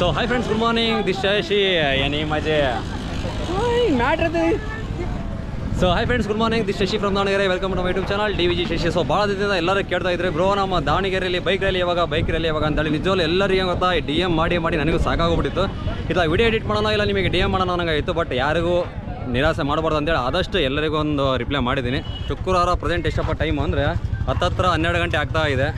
So hi friends good morning this she ಏನಿ ಮಜೆ ಮ್ಯಾಟ್ರದಿ so hi friends good morning this Shashi from Davanagere welcome to YouTube channel D V G Shashi so ಭಾಳ ದಿನದಿಂದ ಎಲ್ಲರೂ ಕೇಳ್ತಾ ಇದ್ರೆ bro ನಮ್ಮ ದಾವಣಗೆರೆಯಲ್ಲಿ ಬೈಕ್ ರಲ್ಲಿ ಯಾವಾಗ ಬೈಕ್ ರಲ್ಲಿ ಯಾವಾಗ ಅಂತೇಳಿ ನಿಜವಲ್ಲ ಎಲ್ಲರಿಗೂ ಗೊತ್ತಾ ಡಿ ಎಂ ಮಾಡಿ ಮಾಡಿ ನನಗೂ ಸಾಕಾಗೋಗ್ಬಿಟ್ಟಿತ್ತು. ಇಲ್ಲ ವಿಡಿಯೋ ಎಡಿಟ್ ಮಾಡೋಣ ಇಲ್ಲ ನಿಮಗೆ ಡಿ ಎಂ ಮಾಡೋಣ ಅನ್ನೋಂಗಾಯಿತು ಬಟ್ ಯಾರಿಗೂ ನಿರಾಸೆ ಮಾಡಬಾರ್ದು ಅಂತೇಳಿ ಆದಷ್ಟು ಎಲ್ಲರಿಗೂ ಒಂದು ರಿಪ್ಲೈ ಮಾಡಿದ್ದೀನಿ. ಶುಕ್ರವಾರ ಪ್ರೆಸೆಂಟ್ ಎಷ್ಟಪ್ಪ ಟೈಮ್ ಅಂದರೆ ಹತ್ತತ್ರ ಹನ್ನೆರಡು ಗಂಟೆ ಆಗ್ತಾ ಇದೆ.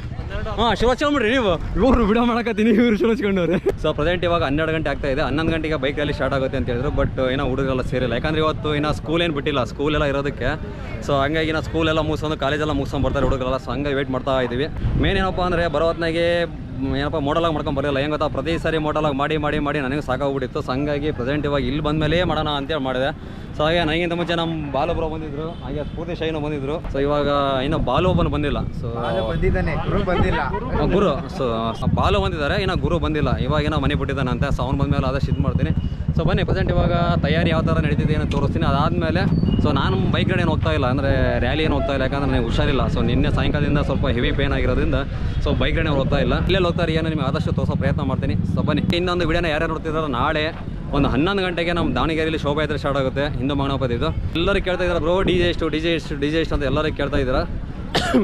ಹಾಂ ಶಿವಚ್ಕೊಂಡ್ಬಿಡ್ರಿ ನೀವು ಇವರು ವಿಡಿಯೋ ಮಾಡಕತ್ತೀನಿ, ಇವ್ರು ಶಿವಚ್ಕೊಂಡವ್ರೆ ಸೊ ಪ್ರೆಸೆಂಟ್ ಇವಾಗ ಹನ್ನೆರಡು ಗಂಟೆ ಆಗ್ತಾ ಇದೆ. ಹನ್ನೊಂದು ಗಂಟೆಗೆ ಬೈಕಲ್ಲಿ ಸ್ಟಾರ್ಟ್ ಆಗುತ್ತೆ ಅಂತ ಹೇಳಿದ್ರು ಬಟ್ ಏನೋ ಹುಡುಗರೆಲ್ಲ ಸೇರಿಲ್ಲ. ಯಾಕಂದ್ರೆ ಇವತ್ತು ಏನೋ ಸ್ಕೂಲ್ ಏನು ಬಿಟ್ಟಿಲ್ಲ ಸ್ಕೂಲ್ ಎಲ್ಲ ಇರೋದಕ್ಕೆ. ಸೊ ಹಂಗಾಗಿ ನಾವು ಸ್ಕೂಲ್ ಎಲ್ಲ ಮುಗಿಸ್ಕೊಂಡು ಕಾಲೇಜೆಲ್ಲ ಮುಗಿಸ್ಕೊಂಡು ಬರ್ತಾರೆ ಹುಡುಗರೆಲ್ಲ. ಸೊ ಹಂಗಾಗಿ ವೇಟ್ ಮಾಡ್ತಾ ಇದ್ದೀವಿ ಮೇನ್ ಏನಪ್ಪ ಅಂದರೆ ಬರೋ ಹೊತ್ನಾಗೆ ಏನಪ್ಪ ಮಾಡಲಾಗಿ ಮಾಡ್ಕೊಂಡು ಬರಲಿಲ್ಲ. ಹೆಂಗೆ ಗೊತ್ತಾ? ಪ್ರತಿ ಸಾರಿ ಮಾಡಲಾಗಿ ಮಾಡಿ ಮಾಡಿ ಮಾಡಿ ನನಗೆ ಸಾಕಾಗ್ಬಿಟ್ಟಿತ್ತು. ಸೊ ಹಂಗಾಗಿ ಪ್ರೆಸೆಂಟ್ ಇವಾಗ ಇಲ್ಲಿ ಬಂದಮೇಲೆ ಮಾಡೋಣ ಅಂತೇಳಿ ಮಾಡಿದೆ. ಸೊ ಹಾಗೆ ನನಗಿಂತ ಮುಂಚೆ ನಮ್ಮ ಬಾಲು ಬ್ರೋ ಬಂದಿದ್ರು. ಹಾಗೆ ಸ್ಫೂರ್ತಿ ಶೈನು ಬಂದಿದ್ರು. ಸೊ ಇವಾಗ ಇನ್ನು ಬಾಲು ಒಬ್ಬನು ಬಂದಿಲ್ಲ. ಸೊ ಬಂದಿದ್ದಾನೆ ಗುರು ಬಂದಿಲ್ಲ. ಗುರು ಸೊ ಬಾಲು ಬಂದಿದ್ದಾರೆ. ಇನ್ನು ಗುರು ಬಂದಿಲ್ಲ. ಇವಾಗ ಏನೋ ಮನೆ ಬಿಟ್ಟಿದ್ದಾನಂತೆ. ಸೊ ಅವ್ನು ಬಂದಮೇಲೆ ಆದಷ್ಟು ಇದು ಮಾಡ್ತೀನಿ. ಸೊ ಬನ್ನಿ ಪ್ರೆಸೆಂಟ್ ಇವಾಗ ತಯಾರಿ ಯಾವ ಥರ ನಡೀತಿದೆ ಏನೋ ತೋರಿಸ್ತೀನಿ. ಅದಾದಮೇಲೆ ಸೊ ನಾನು ಬೈಕ್ ರೈಡ್ ಏನು ಹೋಗ್ತಾ ಇಲ್ಲ, ಅಂದರೆ ರ್ಯಾಲಿ ಏನು ಹೋಗ್ತಾ ಇಲ್ಲ, ಯಾಕಂದ್ರೆ ನನಗೆ ಹುಷಾರಿಲ್ಲ. ಸೊ ನಿನ್ನೆ ಸಾಯಂಕಾಲದಿಂದ ಸ್ವಲ್ಪ ಹೆವಿ ಪೇನ್ ಆಗಿರೋದ್ರಿಂದ ಸೊ ಬೈಕ್ ರೈಡ್ ಹೋಗ್ತಾ ಇಲ್ಲ. ಇಲ್ಲೇ ಹೋಗ್ತಾರೆ ಏನೋ ನಿಮಗೆ ಆದಷ್ಟು ತೋರಿಸೋ ಪ್ರಯತ್ನ ಮಾಡ್ತೀನಿ. ಸೊ ಬನ್ನಿ, ಇನ್ನೊಂದು ವಿಡಿಯೋನ ಯಾರ್ಯಾರು ನೋಡ್ತಿದ್ದಾರೆ ನಾಳೆ ಒಂದು ಹನ್ನೊಂದು ಗಂಟೆಗೆ ನಮ್ಮ ದಾವಣಗೆರೆಯಲ್ಲಿ ಶೋಭಾಯಾತ್ರೆ ಸ್ಟಾರ್ಟ್ ಆಗುತ್ತೆ, ಹಿಂದೂ ಮಗನಪತಿ ಇದು ಎಲ್ಲರೂ ಕೇಳ್ತಾ ಇದ್ದಾರೆ ಬ್ರೋ ಡಿ ಜೆ ಎಷ್ಟು ಡಿ ಜೆ ಎಷ್ಟು ಡಿ ಜೆ ಎಷ್ಟು ಅಂತ ಎಲ್ಲರೂ ಕೇಳ್ತಾ ಇದ್ದಾರೆ.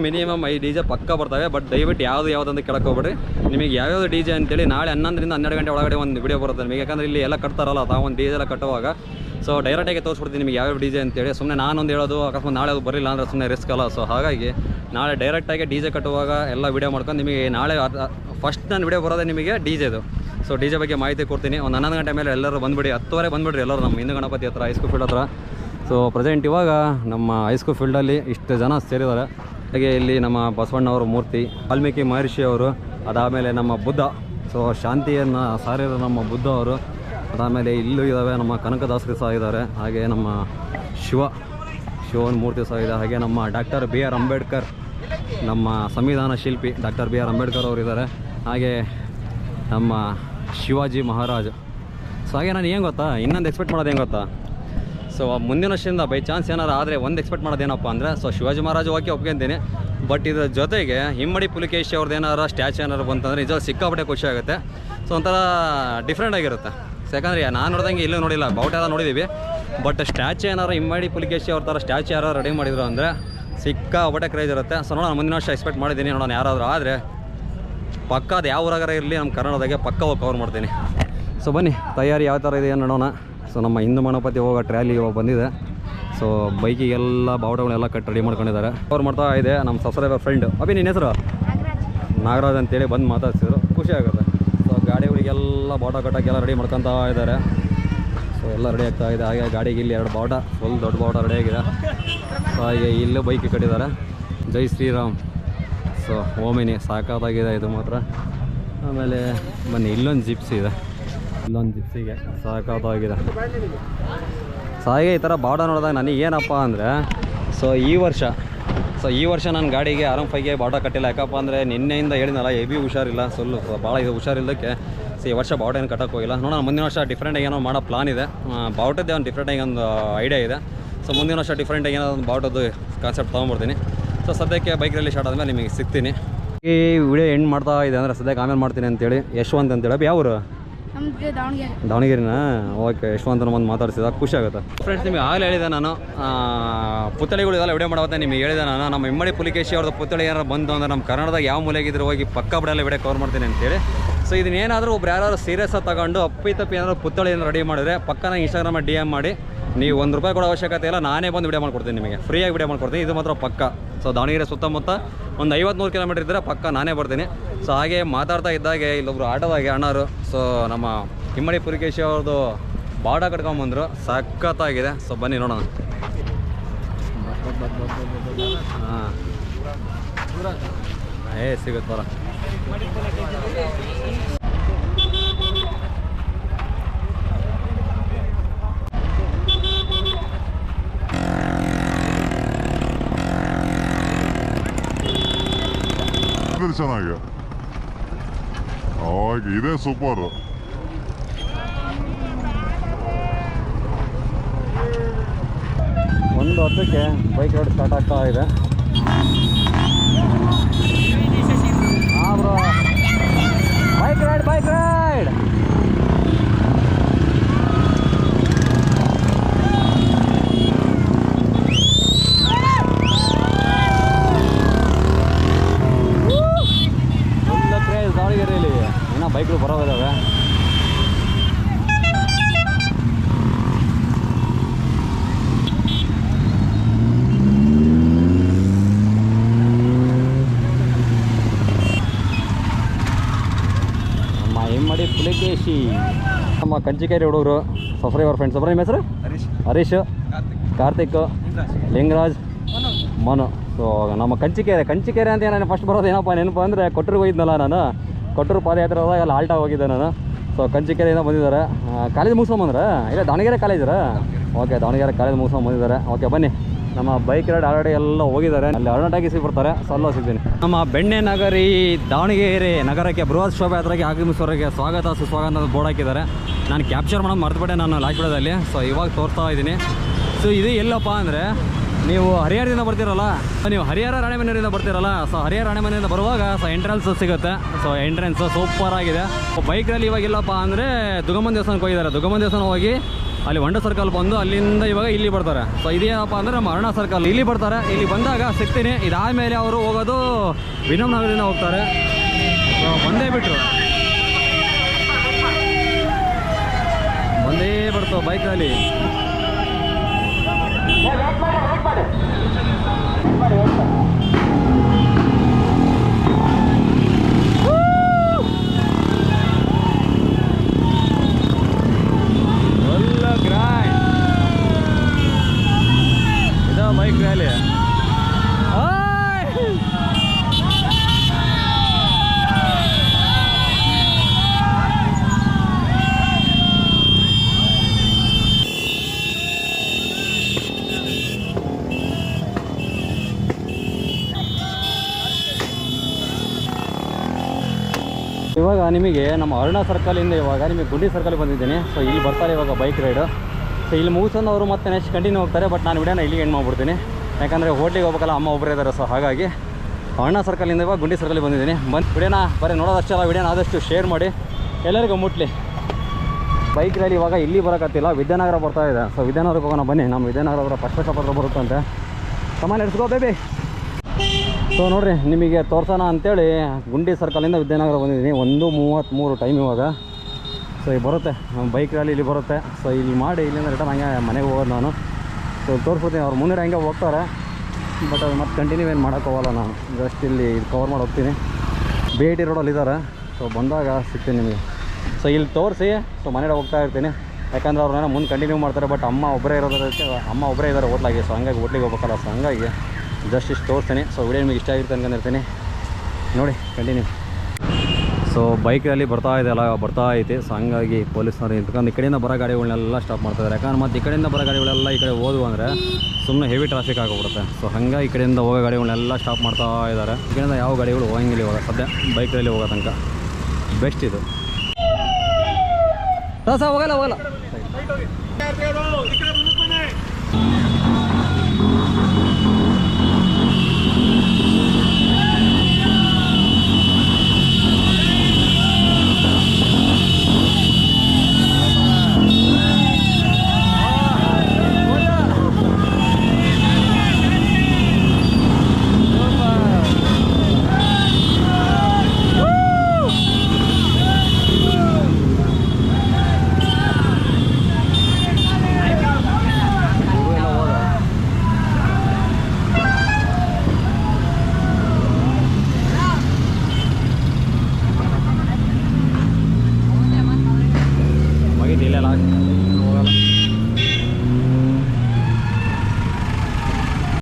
ಮಿನಿಮಮ್ ಐದು ಡಿ ಜೆ ಪಕ್ಕ ಬರ್ತವೆ ಬಟ್ ದಯವಿಟ್ಟು ಯಾವುದು ಯಾವ್ದು ಅಂತ ಕೇಳಕ್ಕೆ ಹೋಗ್ಬೇಡ್ರಿ. ನಿಮಗೆ ಯಾವ್ಯಾವ ಡಿ ಜೆ ಅಂತೇಳಿ ನಾಳೆ ಹನ್ನೊಂದರಿಂದ ಹನ್ನೆರಡು ಗಂಟೆ ಒಳಗಡೆ ಒಂದು ವಿಡಿಯೋ ಬರುತ್ತೆ ನಿಮಗೆ. ಯಾಕಂದರೆ ಇಲ್ಲಿ ಎಲ್ಲ ಕಟ್ತಾರಲ್ಲ, ತಾವು ಒಂದು ಡಿ ಜೆ ಎಲ್ಲ ಕಟ್ಟುವಾಗ. ಸೊ ಡೈರೆಕ್ಟಾಗಿ ತೋರಿಸ್ಬಿಡ್ತೀನಿ ನಿಮಗೆ ಯಾವ್ಯಾವ ಡಿ ಜೆ ಅಂತೇಳಿ. ಸುಮ್ಮನೆ ನಾನೊಂದು ಹೇಳೋದು, ಅಕಸ್ಮಾತ್ ನಾಳೆ ಅದು ಬರಲಿಲ್ಲ ಅಂದರೆ ಸುಮ್ಮನೆ ರಿಸ್ಕ್ ಅಲ್ಲ. ಸೊ ಹಾಗಾಗಿ ನಾಳೆ ಡೈರೆಕ್ಟಾಗಿ ಡಿ ಜೆ ಕಟ್ಟುವಾಗ ಎಲ್ಲ ವಿಡಿಯೋ ಮಾಡ್ಕೊಂಡು ನಿಮಗೆ ನಾಳೆ ಫಸ್ಟ್ ನಾನು ವಿಡಿಯೋ ಬರೋದೇ ನಿಮಗೆ ಡಿ ಜೆದು ಸೊ ಡಿ ಜೆ ಬಗ್ಗೆ ಮಾಹಿತಿ ಕೊಡ್ತೀನಿ. ಒಂದು ಹನ್ನೊಂದು ಗಂಟೆ ಮೇಲೆ ಎಲ್ಲರೂ ಬಂದುಬಿಡಿ. ಹತ್ತುವರೆ ಬಂದುಬಿಡ್ರಿ ಎಲ್ಲರೂ ನಮ್ಮ ಹಿಂದೂ ಗಣಪತಿ ಹತ್ರ ಹೈಸ್ಕೂಲ್ ಫೀಲ್ಡ್ ಹತ್ರ. ಸೊ ಪ್ರೆಸೆಂಟ್ ಇವಾಗ ನಮ್ಮ ಹೈಸ್ಕೂಲ್ ಫೀಲ್ಡಲ್ಲಿ ಇಷ್ಟು ಜನ ಸೇರಿದ್ದಾರೆ. ಹಾಗೆ ಇಲ್ಲಿ ನಮ್ಮ ಬಸವಣ್ಣವರ ಮೂರ್ತಿ, ವಾಲ್ಮೀಕಿ ಮಹರ್ಷಿ ಅವರು, ಅದಾದಮೇಲೆ ನಮ್ಮ ಬುದ್ಧ. ಸೊ ಶಾಂತಿಯನ್ನು ಸಾರಿರೋ ನಮ್ಮ ಬುದ್ಧ ಅವರು, ಅದಾದಮೇಲೆ ಇಲ್ಲೂ ಇದ್ದಾವೆ ನಮ್ಮ ಕನಕದಾಸರು ಸಹ ಇದ್ದಾರೆ ಹಾಗೆ ನಮ್ಮ ಶಿವ, ಶಿವನ ಮೂರ್ತಿ ಸಹ ಇದೆ. ಹಾಗೆ ನಮ್ಮ ಡಾಕ್ಟರ್ ಬಿ ಆರ್ ಅಂಬೇಡ್ಕರ್, ನಮ್ಮ ಸಂವಿಧಾನ ಶಿಲ್ಪಿ ಡಾಕ್ಟರ್ ಬಿ ಆರ್ ಅಂಬೇಡ್ಕರ್ ಅವರು ಇದ್ದಾರೆ ಹಾಗೆ ನಮ್ಮ ಶಿವಾಜಿ ಮಹಾರಾಜ್. ಸೊ ಹಾಗೆ ನಾನು ಏನು ಗೊತ್ತಾ? ಇನ್ನೊಂದು ಎಕ್ಸ್ಪೆಕ್ಟ್ ಮಾಡೋದು ಏನು ಗೊತ್ತಾ? ಸೊ ಮುಂದಿನ ವರ್ಷದಿಂದ ಬೈ ಚಾನ್ಸ್ ಏನಾರು ಆದರೆ ಒಂದು ಎಕ್ಸ್ಪೆಕ್ಟ್ ಮಾಡೋದೇನಪ್ಪ ಅಂದರೆ ಸೊ ಶಿವಾಜಿ ಮಹಾರಾಜ ಓಕೆ ಒಪ್ಕೊಂತೀನಿ ಬಟ್ ಇದ್ರ ಜೊತೆಗೆ ಹಿಮ್ಮಡಿ ಪುಲಿಕೇಶಿ ಅವ್ರದ್ದು ಏನಾರು ಸ್ಟ್ಯಾಚು ಏನಾರು ಬಂತಂದರೆ ನಿಜ ಸಿಕ್ಕಾಪಟ್ಟೆ ಖುಷಿ ಆಗುತ್ತೆ. ಸೊ ಒಂಥರ ಡಿಫ್ರೆಂಟ್ ಆಗಿರುತ್ತೆ. ಯಾಕಂದರೆ ನಾನು ನೋಡ್ದಂಗೆ ಇಲ್ಲೂ ನೋಡಿಲ್ಲ ಬಾವುಟ ಎಲ್ಲ ನೋಡಿದ್ದೀವಿ ಬಟ್ ಸ್ಟ್ಯಾಚು ಏನಾರು ಹಿಮ್ಮಡಿ ಪುಲಿಕೇಶಿ ಅವ್ರ ಥರ ಸ್ಟ್ಯಾಚು ಯಾರು ರೆಡಿ ಮಾಡಿದ್ರು ಅಂದರೆ ಸಿಕ್ಕಾಪಟ್ಟೆ ಕ್ರೇಜ್ ಇರುತ್ತೆ. ಸೊ ನೋಡೋಣ, ಮುಂದಿನ ವರ್ಷ ಎಕ್ಸ್ಪೆಕ್ಟ್ ಮಾಡಿದ್ದೀನಿ, ನೋಡೋಣ ಯಾರಾದರೂ ಆದರೆ. ಪಕ್ಕ ಅದು ಯಾವ ಊರಾಗಾರ ಇರಲಿ ನಮ್ಮ ಕನ್ನಡದಾಗೆ ಪಕ್ಕ ಹೋಗಿ ಕವರ್ ಮಾಡ್ತೀನಿ. ಸೊ ಬನ್ನಿ, ತಯಾರಿ ಯಾವ ಥರ ಇದೆ ನೋಡೋಣ. ಸೊ ನಮ್ಮ ಹಿಂದೂ ಮಣಪತಿ ಹೋಗೋ ಟ್ರ್ಯಾಲಿ ಇವಾಗ ಬಂದಿದೆ. ಸೊ ಬೈಕಿಗೆಲ್ಲ ಬಾವುಟಗಳೆಲ್ಲ ಕಟ್ ರೆಡಿ ಮಾಡ್ಕೊಂಡಿದ್ದಾರೆ. ಕವರ್ ಮಾಡ್ತಾ ಇದೆ ನಮ್ಮ ಸಬ್ಸ್ಕ್ರೈಬರ್ ಫ್ರೆಂಡ್ ಅಭಿ ನಿನ್ನ ಹೆಸರು? ನಾಗರಾಜ್. ಅಂತೇಳಿ ಬಂದು ಮಾತಾಡ್ಸಿದ್ರು. ಖುಷಿ ಆಗುತ್ತೆ. ಸೊ ಗಾಡಿಗಳಿಗೆಲ್ಲ ಬಾವುಟ ಕಟ್ಟೋಕ್ಕೆಲ್ಲ ರೆಡಿ ಮಾಡ್ಕೊತಾ ಇದ್ದಾರೆ. ಸೊ ಎಲ್ಲ ರೆಡಿ ಆಗ್ತಾ ಇದೆ. ಹಾಗೆ ಗಾಡಿಗೆ ಇಲ್ಲಿ ಎರಡು ಬಾವುಟ. ಫುಲ್ ದೊಡ್ಡ ಬಾವುಟ ರೆಡಿ ಆಗಿದೆ. ಸೊ ಹಾಗೆ ಇಲ್ಲೂ ಬೈಕ್ ಕಟ್ಟಿದ್ದಾರೆ. ಜೈ ಶ್ರೀರಾಮ್. ಸೊ ಓಮಿನಿ ಸಾಕಾದಾಗಿದೆ ಇದು ಮಾತ್ರ. ಆಮೇಲೆ ಬನ್ನಿ ಇಲ್ಲೊಂದು ಜಿಪ್ಸ್ ಇದೆ. ಇಲ್ಲೊಂದು ಜಿಪ್ಸಿಗೆ. ಸಾಕಾಗಿದೆ ಸೊ ಹಾಗೆ ಈ ಥರ ಬಾಡ ನೋಡಿದಾಗ ನನಗೆ ಏನಪ್ಪ ಅಂದರೆ ಸೊ ಈ ವರ್ಷ ಸೊ ಈ ವರ್ಷ ನನ್ನ ಗಾಡಿಗೆ ಆರಾಮ್ ಫೈಗೆ ಬಾಟ ಕಟ್ಟಿಲ್ಲ. ಯಾಕಪ್ಪ ಅಂದರೆ ನಿನ್ನೆಯಿಂದ ಹೇಳಿದ್ನಲ್ಲ ಬಿ ಹುಷಾರಿಲ್ಲ. ಸ್ವಲ್ಪ ಭಾಳ ಇದು ಹುಷಾರಿಲ್ಲದಕ್ಕೆ ಸೊ ಈ ವರ್ಷ ಬಾವುಟ ಏನು ಕಟ್ಟಕ್ಕೆ ಹೋಗಿಲ್ಲ. ನೋಡೋಣ, ಮುಂದಿನ ವರ್ಷ ಡಿಫ್ರೆಂಟಾಗಿ ಏನೋ ಮಾಡೋ ಪ್ಲಾನ್ ಇದೆ. ಬಾವುಟದ್ದೇ ಒಂದು ಡಿಫ್ರೆಂಟಾಗಿ ಒಂದು ಐಡಿಯಾ ಇದೆ. ಸೊ ಮುಂದಿನ ವರ್ಷ ಡಿಫ್ರೆಂಟಾಗಿ ಏನೋ ಒಂದು ಬಾವುಟದ್ದು ಕಾನ್ಸೆಪ್ಟ್ ತೊಗೊಂಡ್ಬಿಡ್ತೀನಿ. ಸೊ ಸದ್ಯಕ್ಕೆ ಬೈಕ್ ರಲ್ಲಿ ಸ್ಟಾರ್ಟ್ ಆದಮೇಲೆ ನಿಮಗೆ ಸಿಗ್ತೀನಿ. ಈ ವಿಡಿಯೋ ಎಂಡ್ ಮಾಡ್ತಾ ಇದೆ ಅಂದರೆ ಸದ್ಯಕ್ಕೆ ಆಮೇಲೆ ಮಾಡ್ತೀನಿ ಅಂತೇಳಿ. ಯಶವಂತ್ ಅಂತೇಳಿ. ಯಾವ ದಾವಣಗೆರೆ ದಾವಣಗೆರೆನ? ಓಕೆ, ಯಶವಂತನ ಬಂದು ಮಾತಾಡ್ಸಿದ. ಖುಷಿ ಆಗುತ್ತೆ. ಫ್ರೆಂಡ್ಸ್ ನಿಮಗೆ ಆಗಲೇ ಹೇಳಿದೆ ನಾನು. ಪುತ್ಥಳಿಗಳು ಇದೆಲ್ಲ ವಿಡಿಯೋ ಮಾಡುತ್ತೆ ನಿಮಗೆ ಹೇಳಿದೆ ನಾನು. ನಮ್ಮ ಇಮ್ಮಡಿ ಪುಲಿಕೇಶಿ ಅವ್ರದ್ದು ಪುತ್ಥಳಿ ಏನಾರು ಬಂದು ಅಂದರೆ ನಮ್ಮ ಕನ್ನಡದಾಗ ಯಾವ ಮೂಲೆಗಿದ್ರು ಹೋಗಿ ಪಕ್ಕ ಬಿಡಲ್ಲ ವಿಡಿಯೋ ಕವರ್ ಮಾಡ್ತೀನಿ ಅಂತೇಳಿ. ಸೊ ಇದನ್ನೇನಾದರೂ ಒಬ್ರು ಯಾರು ಸೀರಿಯಸ್ ಆಗಿ ತಗೊಂಡು ಅಪ್ಪಿ ತಪ್ಪಿ ಏನಾದ್ರು ಪುತ್ಥಳಿ ಏನಾರು ರೆಡಿ ಮಾಡಿದ್ರೆ ಪಕ್ಕನ ಇನ್ಸ್ಟಾಗ್ರಾಮಲ್ಲಿ ಡಿ ಎಂ ಮಾಡಿ, ನೀವು ಒಂದು ರೂಪಾಯಿ ಕೊಡೋ ಅವಶ್ಯಕತೆ ಇಲ್ಲ, ನಾನೇ ಬಂದು ವಿಡಿಯೋ ಮಾಡ್ಕೊಡ್ತೀನಿ ನಿಮಗೆ. ಫ್ರೀಯಾಗಿ ವಿಡಿಯೋ ಮಾಡ್ಕೊಡ್ತೀನಿ. ಇದು ಮಾತ್ರ ಪಕ್ಕ. ಸೊ ದಾವಣಗೆರೆ ಸುತ್ತಮುತ್ತ ಒಂದು ಐವತ್ಮೂರು ಕಿಲೋಮೀಟರ್ ಇದ್ದರೆ ಪಕ್ಕ ನಾನೇ ಬರ್ತೀನಿ. ಸೊ ಹಾಗೆ ಮಾತಾಡ್ತಾ ಇದ್ದಾಗೆ ಇಲ್ಲೊಬ್ರು ಆಟೋದಾಗೆ ಅಣ್ಣರು. ಸೊ ನಮ್ಮ ಹಿಮ್ಮಡಿ ಪುರಿಕೇಶಿ ಅವ್ರದ್ದು ಬಾಡ ಕಟ್ಕೊಂಬಂದರು. ಸಖತ್ತಾಗಿದೆ. ಸೊ ಬನ್ನಿ ನೋಡೋಣ. ಹಾಂ. ಏ, ಸಿಗುತ್ತೆ ಬರ. ಚೆನ್ನಾಗಿ ಅವಾಗ ಇದೇ ಸೂಪರ್ ಒಂದು ಹತ್ತಕ್ಕೆ ಬೈಕ್ ರೈಡ್ ಸ್ಟಾರ್ಟ್ ಆಗ್ತಾ ಇದೆ. ಬೈಕ್ ರೈಡ್ ಇದ್ದಾವೆ ನಮ್ಮ ಹೆಮ್ಮಡಿ ಪುಲಿಕೇಶಿ ನಮ್ಮ ಕಂಚಿಕೇರಿ ಹುಡುಗರು ಸಫ್ರೈವರ್ ಫ್ರೆಂಡ್ಸ್ ಒಬ್ಬರ ನಿಮ್ಮ ಹೆಸರು? ಹರೀಶ್. ಕಾರ್ತಿಕ್. ಲಿಂಗರಾಜ್. ಮನು. ಸೊ ನಮ್ಮ ಕಂಚಿಕೇರಿ ಕಂಚಿಕೇರಿ ಅಂತ ನಾನು ಫಸ್ಟ್ ಬರೋದು ಏನಪ್ಪ ನೆನಪು ಅಂದರೆ ಕೊಟ್ಟರು ಹೋಗಿದ್ನಲ್ಲ ನಾನು. ಕೊಟ್ಟರು ಪಾದಯಾತ್ರೆ ಹೋದಾಗ ಅಲ್ಲಿ ಆಲ್ಟ ಹೋಗಿದ್ದೆ ನಾನು. ಸೊ ಕಂಚಿಕೇರಿಯಿಂದ ಬಂದಿದ್ದಾರೆ. ಕಾಲೇಜ್ ಮುಗಿಸ್ಕೊಂಬಂದ್ರೆ ಇಲ್ಲ ದಾವಣಗೆರೆ ಕಾಲೇಜರ ಓಕೆ ದಾವಣಗೆರೆ. ಕಾಲೇಜ್ ಮುಗಿಸ್ಕೊಂಡು ಬಂದಿದ್ದಾರೆ. ಓಕೆ ಬನ್ನಿ. ನಮ್ಮ ಬೈಕ್ ರೈಡ್ ಆಲ್ರೆಡಿ ಎಲ್ಲ ಹೋಗಿದ್ದಾರೆ. ಅಲ್ಲಿ ಅರ್ಣಟಾಗಿ ಸಿಗ್ಬಿಡ್ತಾರೆ. ಸಲ್ಲೋ ಸಿಗ್ತೀನಿ. ನಮ್ಮ ಬೆಣ್ಣೆ ನಗರಿ ದಾವಣಗೆರೆ ನಗರಕ್ಕೆ ಬೃಹತ್ ಶೋಭಾಯಾತ್ರೆಗೆ ಆಗಮಿಸೋರಿಗೆ ಸ್ವಾಗತ ಸುಸ್ವಾಗತ ಅಂತ ಬೋರ್ಡ್ ಹಾಕಿದ್ದಾರೆ. ನಾನು ಕ್ಯಾಪ್ಚರ್ ಮಾಡೋದು ಮರ್ತುಬಿಟ್ಟೆ ನಾನು ಬಿಡೋದಲ್ಲಿ. ಸೊ ಇವಾಗ ತೋರಿಸ್ತಾ ಇದ್ದೀನಿ. ಸೊ ಇದು ಎಲ್ಲಪ್ಪ ಅಂದರೆ, ನೀವು ಹರಿಹರದಿಂದ ಬರ್ತೀರಲ್ಲ? ನೀವು ಹರಿಹರ ರಾಣೆಮನೆಯಿಂದ ಬರ್ತೀರಲ್ಲ? ಸೊ ಹರಿಹರ ರಾಣೆಮನೆಯಿಂದ ಬರುವಾಗ ಸೊ ಎಂಟ್ರೆನ್ಸ್ ಸಿಗುತ್ತೆ. ಸೊ ಎಂಟ್ರೆನ್ಸ್ ಸೂಪರ್ ಆಗಿದೆ. ಬೈಕ್ನಲ್ಲಿ ಇವಾಗ ಇಲ್ಲಪ್ಪ ಅಂದರೆ, ದುಗಮನ್ ದೇವಸ್ಥಾನಕ್ಕೆ ಹೋಗಿದ್ದಾರೆ. ದುಗಮನ್ ದೇವಸ್ಥಾನ ಹೋಗಿ, ಅಲ್ಲಿ ಒಂಡ ಸರ್ಕಲ್ ಬಂದು ಅಲ್ಲಿಂದ ಇವಾಗ ಇಲ್ಲಿ ಬರ್ತಾರೆ. ಸೊ ಇದೇನಪ್ಪ ಅಂದರೆ ಮರಣ ಸರ್ಕಲ್ ಇಲ್ಲಿ ಬರ್ತಾರೆ. ಇಲ್ಲಿ ಬಂದಾಗ ಸಿಗ್ತೀನಿ. ಇದಾದಮೇಲೆ ಅವರು ಹೋಗೋದು ವಿನಮ್ ನಗರದಿಂದ ಹೋಗ್ತಾರೆ ಬಂದೇ ಬಿಟ್ರು. ಬಂದೇ ಬರ್ತಾವ ಬೈಕಲ್ಲಿ ಒಳ್ಳ ಗ್ರ್ಯಾಂಡ್ ಇದು ಬೈಕ್ ರ್ಯಾಲಿ ಇವಾಗ ನಿಮಗೆ ನಮ್ಮ ಅರುಣ ಸರ್ಕಲಿಂದ ಇವಾಗ ನಿಮಗೆ ಗುಂಡಿ ಸರ್ಕಲ್ ಬಂದಿದ್ದೀನಿ. ಸೊ ಇಲ್ಲಿ ಬರ್ತಾರೆ ಇವಾಗ ಬೈಕ್ ರೈಡು ಸೊ ಇಲ್ಲಿ ಮುಗಿಸ್ಕೊಂಡು ಅವರು ಮತ್ತೆ ನೆಕ್ಸ್ಟ್ ಕಂಟಿನ್ಯೂ ಹೋಗ್ತಾರೆ ಬಟ್ ನಾನು ವಿಡಿಯೋನ ಇಲ್ಲಿಗೆ ಎಂಡ್ ಮಾಡ್ಬಿಡ್ತೀನಿ. ಯಾಕಂದರೆ ಹೋಟ್ಲಿಗೆ ಹೋಗ್ಬೇಕಲ್ಲ, ಅಮ್ಮ ಒಬ್ಬರೇ ಇದ್ದಾರೆ ಸೊ ಹಾಗಾಗಿ ಅರುಣ ಸರ್ಕಲಿಂದ ಇವಾಗ ಗುಂಡಿ ಸರ್ಕಲ್ ಬಂದಿದ್ದೀನಿ. ಬಂದು ವಿಡಿಯೋನ ಬರೀ ನೋಡೋದಷ್ಟಲ್ಲ, ವಿಡಿಯೋನ ಆದಷ್ಟು ಶೇರ್ ಮಾಡಿ. ಎಲ್ಲರಿಗೂ ಮುಟ್ಲಿ. ಬೈಕ್ ರೈಲಿ ಇವಾಗ ಇಲ್ಲಿ ಬರೋಕತ್ತಿಲ್ಲ, ವಿದ್ಯಾನಗರ ಬರ್ತಾ ಇದೆ. ಸೊ ವಿದ್ಯಾನಗರಕ್ಕೆ ಹೋಗೋಣ, ಬನ್ನಿ. ನಮ್ಮ ವಿದ್ಯಾನಗರ ಅವರ ಹತ್ರ ಬರುತ್ತಂತೆ. ಸಮಾನ ಎಡ್ಸ್ಕೋ ಬೇಬಿ ಸೊ ನೋಡಿರಿ, ನಿಮಗೆ ತೋರ್ಸೋಣ ಅಂತೇಳಿ ಗುಂಡಿ ಸರ್ಕಲಿಂದ ವಿದ್ಯಾನಗರ ಬಂದಿದ್ದೀನಿ. ಒಂದು ಮೂವತ್ತ್ಮೂರು ಟೈಮ್ ಇವಾಗ. ಸೊ ಇಲ್ಲಿ ಬರುತ್ತೆ. ಬೈಕ್ ರ್ಯಾಲಿ ಇಲ್ಲಿ ಬರುತ್ತೆ. ಸೊ ಇಲ್ಲಿ ಮಾಡಿ ಇಲ್ಲಿಂದ ರಿಟರ್ನ್ ಹಂಗೆ ಮನೆಗೆ ಹೋಗೋದು ನಾನು. ಸೊ ತೋರಿಸ್ಬೋದು ಅವ್ರು ಮುಂದೆ ಹಂಗೆ ಹೋಗ್ತಾರೆ. ಬಟ್ ಅದು ಮತ್ತೆ ಕಂಟಿನ್ಯೂ ಏನು ಮಾಡೋಕ್ಕೋಗಲ್ಲ ನಾನು. ಜಸ್ಟ್ ಇಲ್ಲಿ ಕವರ್ ಮಾಡಿ ಹೋಗ್ತೀನಿ. ಬಿ ಐ ಟಿ ರೋಡಲ್ಲಿ ಇದ್ದಾರೆ. ಸೊ ಬಂದಾಗ ಸಿಗ್ತೀನಿ ನಿಮಗೆ. ಸೊ ಇಲ್ಲಿ ತೋರಿಸಿ. ಸೊ ಮನೆಗೆ ಹೋಗ್ತಾ ಇರ್ತೀನಿ. ಯಾಕಂದ್ರೆ ಅವ್ರನ್ನ ಮುಂದೆ ಕಂಟಿನ್ಯೂ ಮಾಡ್ತಾರೆ. ಬಟ್ ಅಮ್ಮ ಒಬ್ಬರೇ ಇರೋದಕ್ಕೆ ಅಮ್ಮ ಒಬ್ಬರೇ ಇದ್ದಾರೆ ಹೋಟ್ಲಾಗಿ. ಸೊ ಹಂಗಾಗಿ ಹೋಟ್ಲಿಗೆ ಹೋಗ್ಬೇಕಲ್ಲ. ಸೊ ಹಂಗಾಗಿ ಜಸ್ಟ್ ಇಷ್ಟು ತೋರಿಸ್ತೀನಿ. ಸೊ ವಿಡಿಯೋ ನಿಮಗೆ ಇಷ್ಟ ಆಗಿರುತ್ತೆ ಅನ್ಕೊಂಡಿರ್ತೀನಿ ನೋಡಿ ಕಂಟಿನ್ಯೂ ಸೊ ಬೈಕಲ್ಲಿ ಬರ್ತಾ ಇದೆ ಅಲ್ಲ, ಬರ್ತಾ ಐತೆ. ಸೊ ಹಂಗಾಗಿ ಪೊಲೀಸ್ನವ್ರು ನಿಂತ್ಕೊಂಡು ಈ ಕಡೆಯಿಂದ ಬರೋ ಗಾಡಿಗಳನ್ನೆಲ್ಲ ಸ್ಟಾಪ್ ಮಾಡ್ತಾಯಿದ್ದಾರೆ ಯಾಕಂದ್ರೆ ಮತ್ತೆ ಈ ಕಡೆಯಿಂದ ಬರೋ ಗಾಡಿಗಳೆಲ್ಲ ಈ ಕಡೆ ಹೋದ್ವು ಅಂದರೆ ಸುಮ್ಮನೆ ಹೆವಿ ಟ್ರಾಫಿಕ್ ಆಗಿಬಿಡುತ್ತೆ ಸೊ ಹಂಗಾಗಿ ಈ ಕಡೆಯಿಂದ ಹೋಗೋ ಗಾಡಿಗಳನ್ನೆಲ್ಲ ಸ್ಟಾಪ್ ಮಾಡ್ತಾ ಇದ್ದಾರೆ. ಈ ಕಡೆಯಿಂದ ಯಾವ ಗಾಡಿಗಳು ಹೋಗಂಗಿಲ್ಲ ಇವಾಗ. ಸದ್ಯ ಬೈಕಲ್ಲಿ ಹೋಗೋ ತನಕ. ಬೆಸ್ಟ್ ಇದು. ಹೋಗಲ್ಲ ಹೋಗಲ್ಲ.